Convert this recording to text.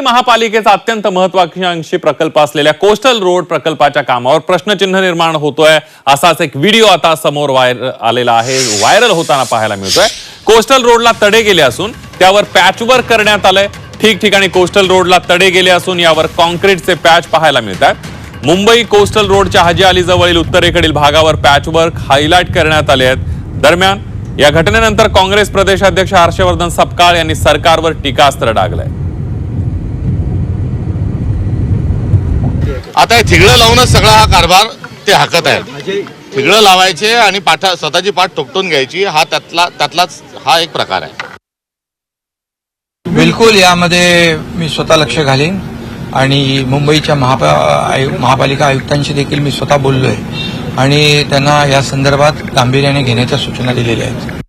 मुंबई महापालिकेचा अत्यंत महत्वाकांक्षी प्रकल्प असलेल्या कोस्टल रोड प्रकल्पाच्या कामावर प्रश्नचिन्ह निर्माण होतोय. असाच एक व्हिडिओ आता समोर व्हायर आलेला आहे. व्हायरल होताना पाहायला मिळतोय. कोस्टल रोडला तडे गेले असून त्यावर पॅचवर्क करण्यात आलंय. ठिकठिकाणी कोस्टल रोडला तडे गेले असून यावर कॉन्क्रीटचे पॅच पाहायला मिळतात. मुंबई कोस्टल रोडच्या हाजी अली जवळील उत्तरेकडील भागावर पॅचवर्क हायलाईट करण्यात आले आहेत. दरम्यान या घटनेनंतर काँग्रेस प्रदेशाध्यक्ष हर्षवर्धन सपकाळ यांनी सरकारवर टीकास्त्र डागलंय. आता हे थिगडं लावूनच सगळा हा कारभार ते हाकत आहेत. थिगडं लावायचे आणि पाठा स्वतःची पाठ ठोकटून घ्यायची हा त्यातला त्यातलाच हा एक प्रकार आहे. बिलकुल यामध्ये मी स्वतः लक्ष घालीन आणि मुंबईच्या महापा आयु महापालिका आयुक्तांशी देखील मी स्वतः बोललोय. आणि त्यांना या संदर्भात गांभीर्याने घेण्याच्या सूचना दिलेल्या आहेत.